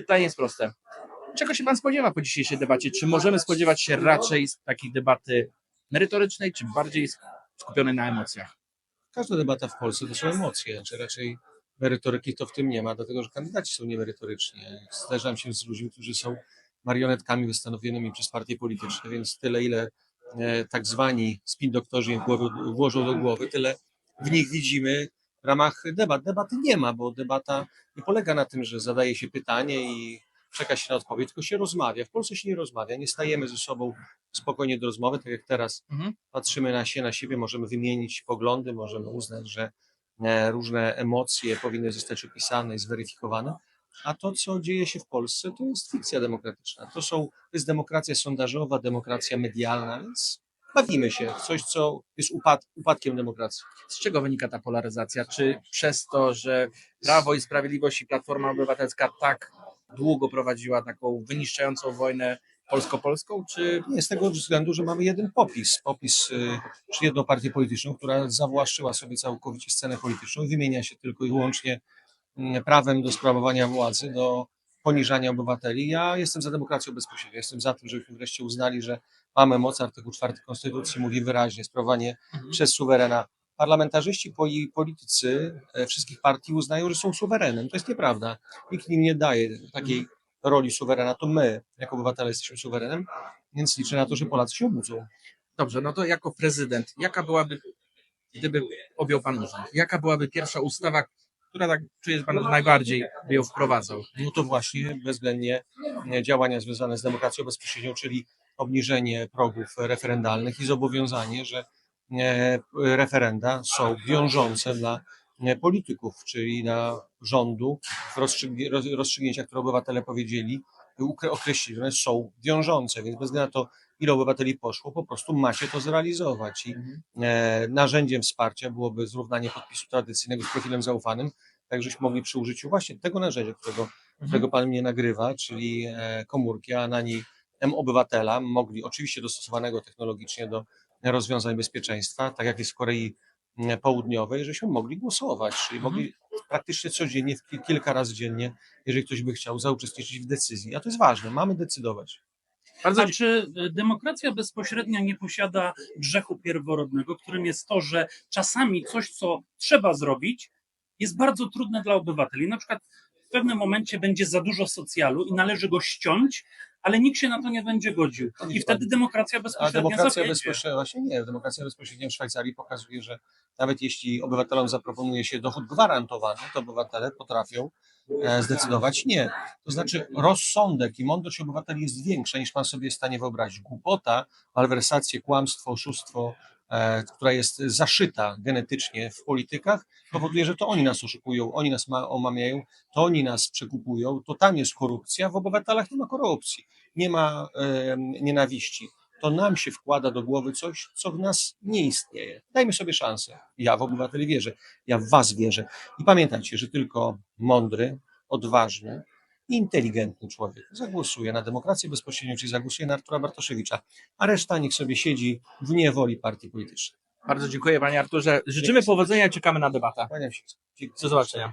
Pytanie jest proste. Czego się pan spodziewa po dzisiejszej debacie? Czy możemy spodziewać się raczej takiej debaty merytorycznej, czy bardziej skupionej na emocjach? Każda debata w Polsce to są emocje, czy raczej merytoryki to w tym nie ma, dlatego że kandydaci są niemerytoryczni. Zderzam się z ludźmi, którzy są marionetkami wystanowionymi przez partie polityczne, więc tyle, ile e, tak zwani spin doktorzy im włożą do głowy, tyle w nich widzimy w ramach debat. Debaty nie ma, bo debata nie polega na tym, że zadaje się pytanie i czeka się na odpowiedź, tylko się rozmawia. W Polsce się nie rozmawia, nie stajemy ze sobą spokojnie do rozmowy, tak jak teraz Mhm. patrzymy na się, na siebie, możemy wymienić poglądy, możemy uznać, że e, różne emocje powinny zostać opisane i zweryfikowane. A to, co dzieje się w Polsce, to jest fikcja demokratyczna. To, są, to jest demokracja sondażowa, demokracja medialna, więc bawimy się w coś, co jest upad, upadkiem demokracji. Z czego wynika ta polaryzacja? Czy przez to, że Prawo i Sprawiedliwość i Platforma Obywatelska tak długo prowadziła taką wyniszczającą wojnę polsko-polską, czy Nie z tego względu, że mamy jeden popis, popis, y, czy jedną partię polityczną, która zawłaszczyła sobie całkowicie scenę polityczną, wymienia się tylko i wyłącznie mm, prawem do sprawowania władzy, do poniżania obywateli. Ja jestem za demokracją bezpośrednią, jestem za tym, żebyśmy wreszcie uznali, że mamy moc, artykuł 4 Konstytucji mówi wyraźnie, sprawowanie Mhm. przez suwerena. Parlamentarzyści i politycy e, wszystkich partii uznają, że są suwerenem. To jest nieprawda. Nikt im nie daje takiej roli suwerena. To my, jako obywatele, jesteśmy suwerenem, więc liczę na to, że Polacy się obudzą. Dobrze, no to jako prezydent, jaka byłaby, gdyby objął pan urząd, jaka byłaby pierwsza ustawa, która tak czuje pan najbardziej by ją wprowadzał? No to właśnie bezwzględnie e, działania związane z demokracją bezpośrednią, czyli obniżenie progów referendalnych i zobowiązanie, że e, referenda są wiążące dla e, polityków, czyli na rządu w rozstrzygnięciach, które obywatele powiedzieli, ukre- określili, że one są wiążące, więc bez względu na to, ile obywateli poszło, po prostu macie to zrealizować. I e, narzędziem wsparcia byłoby zrównanie podpisu tradycyjnego z profilem zaufanym, tak żeśmy mogli przy użyciu właśnie tego narzędzia, którego, którego pan mnie nagrywa, czyli e, komórki, a na niej M-Obywatela, mogli, oczywiście dostosowanego technologicznie do rozwiązań bezpieczeństwa, tak jak jest w Korei Południowej, żeśmy mogli głosować, czyli Mhm. mogli praktycznie codziennie, kilka razy dziennie, jeżeli ktoś by chciał zauczestniczyć w decyzji. A to jest ważne, mamy decydować. Bardzo A czy y, demokracja bezpośrednia nie posiada grzechu pierworodnego, którym jest to, że czasami coś, co trzeba zrobić, jest bardzo trudne dla obywateli? Na przykład w pewnym momencie będzie za dużo socjalu i należy go ściąć, ale nikt się na to nie będzie godził. I wtedy demokracja A bezpośrednia demokracja zawiedzie. bezpośrednia, właśnie nie, demokracja bezpośrednia w Szwajcarii pokazuje, że nawet jeśli obywatelom zaproponuje się dochód gwarantowany, to obywatele potrafią e, zdecydować nie. To znaczy rozsądek i mądrość obywateli jest większa niż pan sobie jest w stanie wyobrazić. Głupota, malwersacje, kłamstwo, oszustwo, która jest zaszyta genetycznie w politykach, powoduje, że to oni nas oszukują, oni nas ma, omamiają, to oni nas przekupują, to tam jest korupcja, w obywatelach nie ma korupcji, nie ma e, nienawiści to nam się wkłada do głowy coś, co w nas nie istnieje. Dajmy sobie szansę. Ja w obywateli wierzę, ja w was wierzę. I pamiętajcie, że tylko mądry, odważny inteligentny człowiek zagłosuje na demokrację bezpośrednią, czyli zagłosuje na Artura Bartoszewicza, a reszta niech sobie siedzi w niewoli partii politycznej. Bardzo dziękuję panie Arturze. Życzymy powodzenia i czekamy na debatę. Kłaniam się. Do zobaczenia.